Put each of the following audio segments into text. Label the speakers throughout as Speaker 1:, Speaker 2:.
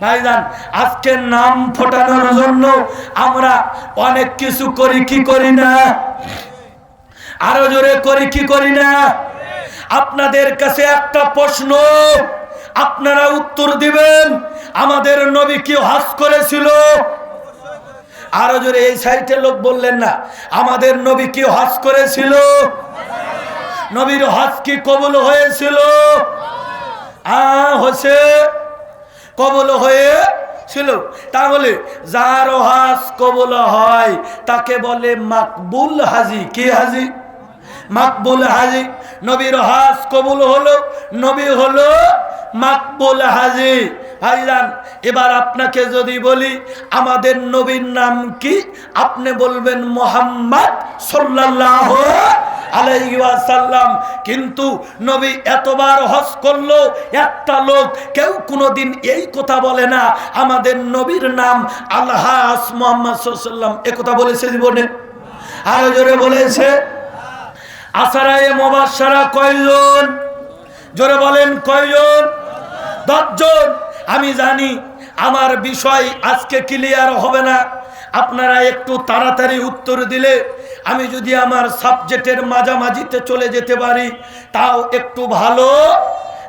Speaker 1: ভাইজান নাম ফোটানোর জন্য আমরা অনেক কিছু করি, কি করি না? আরও জোরে করি, কি করি না? আপনাদের কাছে একটা প্রশ্ন, আপনারা উত্তর দিবেন। আমাদের নবী কি হাস করেছিল? আরও জোরে এই সাইডে লোক বললেন না, আমাদের নবী কি হজ করেছিল? নবীর হজ কি কবুল হয়েছিল? হচ্ছে কবল হয়ে ছিল তাহলে যার হাজ কবল হয়, তাকে বলে মাকবুল হাজি। কি হাজি? মাকবুল হাজি। নবীর হাজ কবুল হলো, নবী হলো মাকবুল হাজি। ভাইজান এবার আপনাকে যদি বলি, আমাদের নবীর নাম কি? আপনি বলবেন মোহাম্মদ সাল্লাল্লাহু আলাইহি ওয়াসাল্লাম। কিন্তু নবী এতবার হজ করল, একটা লোক কেউ কোনোদিন এই কথা বলে না, আমাদের নবীর নাম আলহাস মোহাম্মদ সাল্লাম এ কথা বলেছে জীবনে? আরও জোরে বলেছে? আসারায় মোবাসারা কয়জন? জোরে বলেন কয়জন? দশজন। আমি জানি আমার বিষয় আজকে ক্লিয়ার হবে না। আপনারা একটু তাড়াতাড়ি উত্তর দিলে আমি যদি আমার সাবজেক্টের মাঝামাঝিতে চলে যেতে পারি, তাও একটু ভালো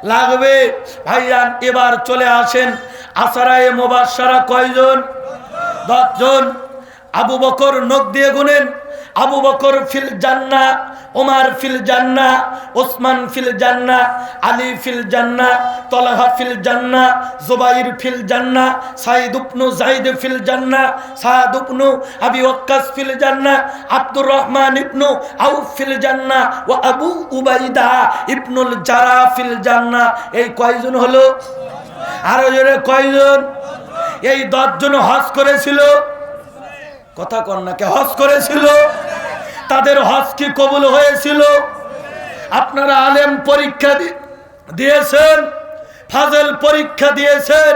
Speaker 1: লাগবে। ভাইয়ান এবার চলে আসেন। আসারায় মোবাসারা কয়জন? দশজন। আবু বকর নখ দিয়ে গুনেন, আবু বকর ফিল জান্না ওমার ফিল জান্না ওসমান ফিল জান্না আলী ফিল জান্না তলাহা ফিল জান্না জুবাইর ফিল জান্না সাইদ উপনু জাইদ ফিল জান্না সাদ উপনু আবি ওয়াক্কাস ফিল জান্না আব্দুর রহমান ইবনু আউফ ফিল জান্না ও আবু উবাইদা ইবনুল জারা ফিল জান্না এই কয়জন হলো? আরও জোরে কয়জন? এই দশজন হজ করেছিল। কথা কন্যাকে হজ করেছিল। তাদের হজ কি কবুল হয়েছিল? আপনারা আলেম পরীক্ষা দিয়েছেন, ফাজেল পরীক্ষা দিয়েছেন,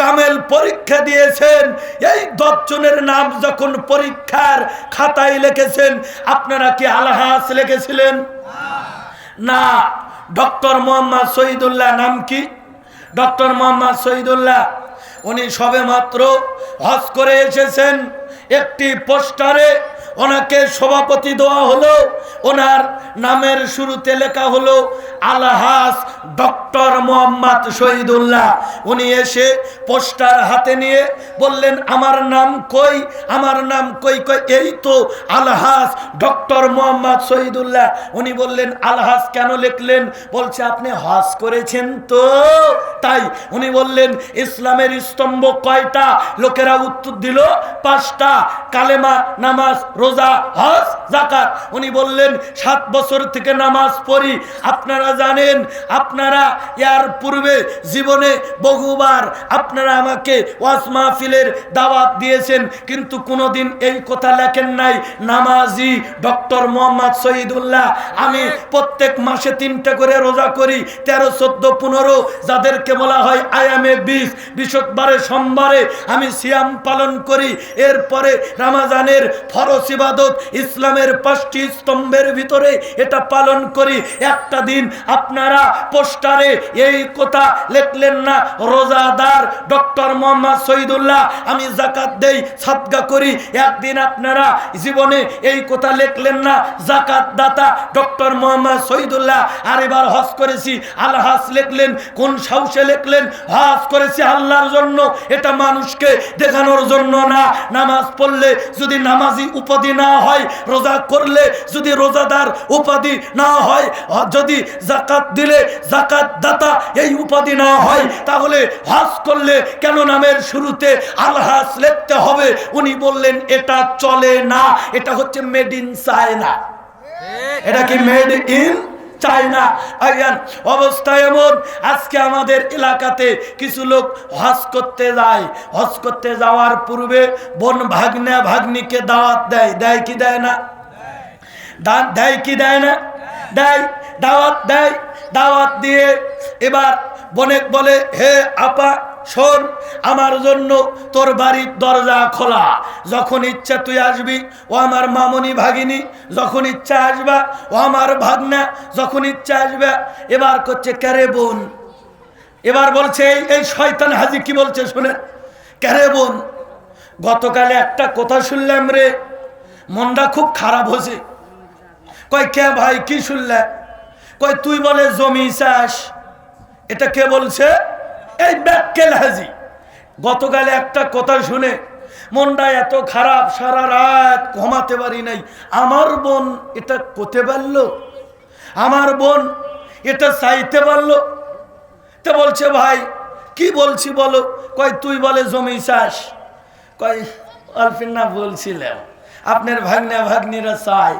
Speaker 1: কামেল পরীক্ষা দিয়েছেন। এই দশজনের নাম যখন পরীক্ষার খাতায় লিখেছেন, আপনারা কি আলহাস লিখেছিলেন? না। ডক্টর মোহাম্মদ শহীদুল্লাহ নাম কি? ডক্টর মোহাম্মদ শহীদুল্লাহ উনি সবে মাত্র হজ করে এসেছেন। একটি পোস্টারে ওনাকে সভাপতি দেওয়া হলো। ওনার নামের শুরুতে লেখা হলো, আলহাস ডক্টর মোহাম্মদ শহীদুল্লাহ। উনি এসে পোস্টার হাতে নিয়ে বললেন, আমার নাম কই? আমার নাম কই কই? এই তো, আলহাস ডক্টর মোহাম্মদ শহীদুল্লাহ। উনি বললেন, আলহাস কেন লিখলেন? বলছে, আপনি হজ করেছেন তো। তাই উনি বললেন, ইসলামের স্তম্ভ কয়টা? লোকেরা উত্তর দিল, পাঁচটা। কালেমা নামাজ রোজা, হজ জাকাত উনি বললেন, সাত বছর থেকে নামাজ পড়ি। আপনারা জানেন, আপনারা ইয়ার পূর্বে জীবনে বহুবার আপনারা আমাকে ওয়াজ মাহফিলের দাওয়াত দিয়েছেন, কিন্তু কোনোদিন এই কথা লেখেন নাই, নামাজি ডক্টর মোহাম্মদ শহীদুল্লাহ। আমি প্রত্যেক মাসে তিনটা করে রোজা করি, তেরো, চোদ্দ, পনেরো, যাদেরকে বলা হয় আয়ামে বিশ বৃহস্পতিবারে সোমবারে আমি সিয়াম পালন করি। এরপরে রামাজানের ফরস ইবাদত ইসলামের পাঁচটি স্তম্ভের ভিতরে এটা পালন করি। একটা দিন আপনারা পোস্টারে এই কথা লিখলেন না, রোজাদার ডক্টর মোহাম্মদ শহীদুল্লাহ আমি জাকাত দেই, সাদগা করি। একদিন আপনারা জীবনে এই কথা লিখলেন না জাকাত দাতা ডক্টর মোহাম্মদ শহীদুল্লাহ আর এবার হজ করেছি আলহাস লিখলেন, কোন সাহসে লিখলেন, হজ করেছি আল্লাহর জন্য। এটা মানুষকে দেখানোর জন্য না, নামাজ পড়লে যদি নামাজি উপাধি না হয় রোজা করলে যদি রোজাদার উপাধি না হয় যদি জাকাত দিলে জাকাত দাতা এই উপাধি না হয় তাহলে হজ করলে কেন নামের শুরুতে আলহাস লিখতে হবে? উনি বললেন এটা চলে না এটা হচ্ছে মেড ইন চায়না এটা কি মেড ইন চায়না আইয়ান অবস্থা এমন, আজকে আমাদের এলাকাতে কিছু লোক হজ করতে যায়। হজ করতে যাওয়ার পূর্বে বোন ভাগ্না ভাগ্নিকে দাওয়াত দেয়। দেয় কি দেয় না? দেয় কি দেয় না? দেয়। দাওয়াত দেয়। দাওয়াত দিয়ে এবার বনেক বলে, হে আপা শোন, আমার জন্য তোর বাড়ির দরজা খোলা। যখন ইচ্ছা তুই আসবি, ও আমার মামনি ভাগিনী, যখন ইচ্ছা আসবা, ও আমার ভাগনা, যখন ইচ্ছা আসবে। এবার করছে ক্যারে বোন? এবার বলছে, এই- শয়তান হাজি কি বলছে শুনে? ক্যারে বোন? গতকালে একটা কথা শুনলাম রে, মনটা খুব খারাপ হয়েছে। কয়, কে ভাই, কি শুনলে? কয়, তুই বলে জমি চাষ। এটা কে বলছে? এই ব্যাককেল হাজি। গতকালে একটা কথা শুনে মনটা এত খারাপ, সারা রাত ঘুমাতে পারি নাই। আমার বোন এটা করতে পারল? আমার বোন এটা চাইতে পারল? তো বলছে, ভাই, কি বলছি বলো? কয়, তুই বলে জমি চাষ কয় অল্পিন না বলছিলাম, আপনার ভাগ্না ভাগ্নিরা চায়।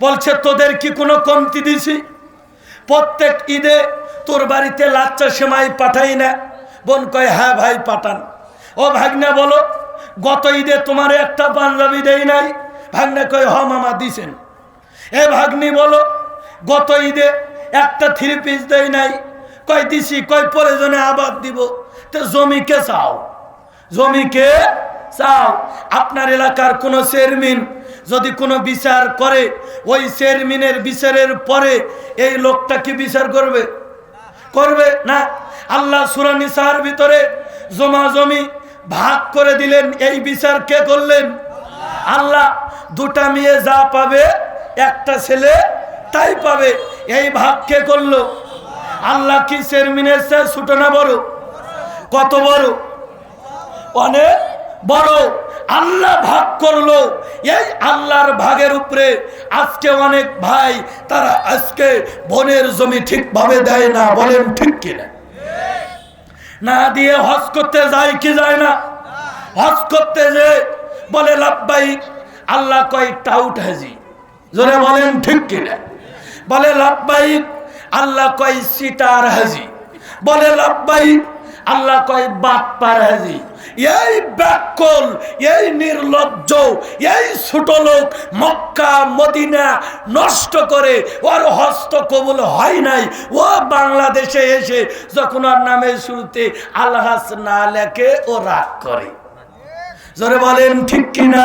Speaker 1: বলছে, তোদের কি কোনো কমতি দিছি? প্রত্যেক ঈদে তোর বাড়িতে লাচ্চা সেমাই পাঠাই না। বোন কয় হ্যাঁ ভাই, পাঠান। ও ভাগ্না বলো, গত ঈদে তোমার একটা পাঞ্জাবি দেই নাই। ভাগ্না কয়, হ মামা, দিছেন। এ ভাগ্নি বলো, গত ঈদে একটা থ্রি পিস দেই নাই। কয়, দিছি। কয় প্রয়োজনে আবার দিব। তো জমিকে চাও? জমিকে চাও, আপনার এলাকার কোনো চেয়ারম্যান যদি কোনো বিচার করে, ওই চেয়ারম্যানের বিচারের পরে এই লোকটা কি বিচার করবে? করবে না? আল্লাহ সুরানিসার ভিতরে জমা জমি ভাগ করে দিলেন, এই বিচার কে করলেন? আল্লাহ, দুটা মেয়ে যা পাবে, একটা ছেলে তাই পাবে। এই ভাগ কে করল? আল্লাহ কি চেয়ারম্যানের চেয়ে ছোট না বড়? কত বড়? অনেক বড় আল্লাহ ভাগ করল। এই আল্লাহর ভাগের উপরে আজকে অনেক ভাই তারা আজকে বনের জমি ঠিকভাবে দেয় না, বলেন ঠিক কিনা? না দিয়ে হজ করতে যায় কি যায় না? হজ করতে যে বলে লাভবাই আল্লাহ কয়, টাউট হাজি। জোরে বলেন ঠিক কিনা? বলে লাভবাই আল্লাহ কয়, সিটার হাজি। বলে লাভবাই আল্লাহ কয় বাটপার হাজি এই ব্যাকল, এই নির্লজ্জ, এই ছোট লোক মক্কা, মদিনা নষ্ট করে ওর হস্ত কবুল হয় নাই। ও বাংলাদেশে এসে যখন ওর নামের শুরুতে আলহাস না লেখে, ও রাগ করে। জোরে বলেন, ঠিক কিনা?